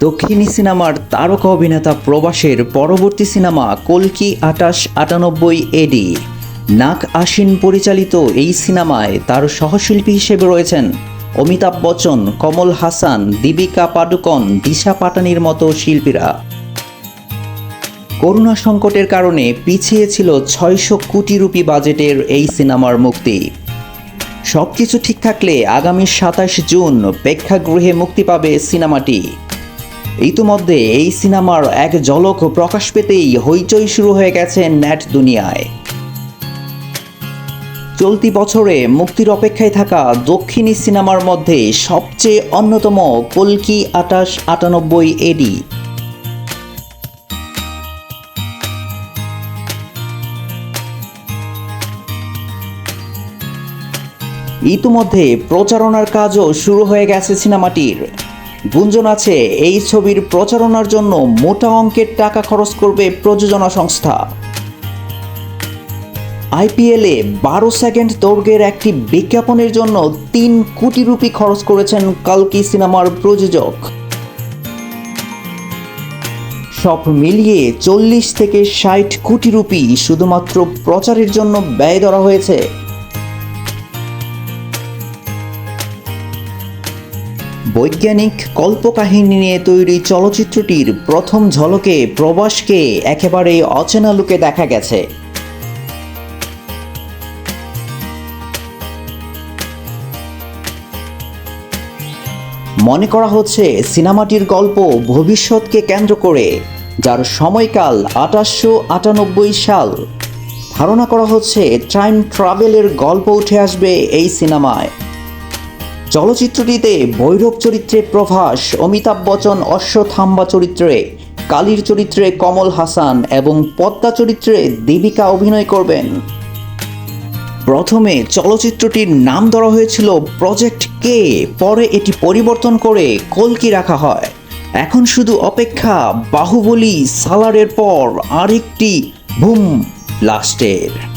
দক্ষিণী সিনেমার তারকা অভিনেতা প্রবাসের পরবর্তী সিনেমা কলকি আটাশ আটানব্বই এডি নাক আশিন পরিচালিত এই সিনেমায় তার সহশিল্পী হিসেবে রয়েছেন অমিতাভ বচ্চন, কমল হাসান, দীপিকা পাডুকন, দিশা পাটানির মতো শিল্পীরা। করোনা সংকটের কারণে পিছিয়ে ছিল ছয়শো কোটি রুপি বাজেটের এই সিনেমার মুক্তি। সব কিছু ঠিক থাকলে আগামী সাতাশ জুন প্রেক্ষাগৃহে মুক্তি পাবে সিনেমাটি। ইতিমধ্যে এই সিনেমার এক ঝলক প্রকাশ পেতেই হইচই শুরু হয়ে গেছে নেট দুনিয়ায়। চলতি বছরে মুক্তির অপেক্ষায় থাকা দক্ষিণী সিনেমার মধ্যে সবচেয়ে অন্যতম কলকি আটাশ আটানব্বই এডি ইতিমধ্যে প্রচারণার কাজও শুরু হয়ে গেছে সিনেমাটির। গুঞ্জন আছে, এই ছবির প্রচারণার জন্য মোটা অঙ্কের টাকা খরচ করবে প্রযোজনা সংস্থা। আইপিএলে বারো সেকেন্ড দৈর্ঘ্যের একটি বিজ্ঞাপনের জন্য তিন কোটি রুপি খরচ করেছেন কালকি সিনেমার প্রযোজক। সব মিলিয়ে চল্লিশ থেকে ষাট কোটি রুপি শুধুমাত্র প্রচারের জন্য ব্যয় ধরা হয়েছে। বৈজ্ঞানিক কল্পকাহিনী নিয়ে তৈরি চলচ্চিত্রটির প্রথম ঝলকে প্রবাসকে একেবারে অচেনা লুকে দেখা গেছে। মনে করা হচ্ছে সিনেমাটির গল্প ভবিষ্যৎকে কেন্দ্র করে, যার সময়কাল আঠাশশো আটানব্বই সাল। ধারণা করা হচ্ছে টাইম ট্রাভেলের গল্প উঠে আসবে এই সিনেমায়। চলচ্চিত্রটিতে ভৈরব চরিত্রে প্রভাস, অমিতাভ বচ্চন অশ্বথাম্বা চরিত্রে, কালীর চরিত্রে কমল হাসান এবং পদ্মা চরিত্রে দেবিকা অভিনয় করবেন। প্রথমে চলচ্চিত্রটির নাম ধরা হয়েছিল প্রজেক্ট কে পরে এটি পরিবর্তন করে কলকি রাখা হয়। এখন শুধু অপেক্ষা, বাহুবলী, সালারের পর আরেকটি বুম, লাস্টের।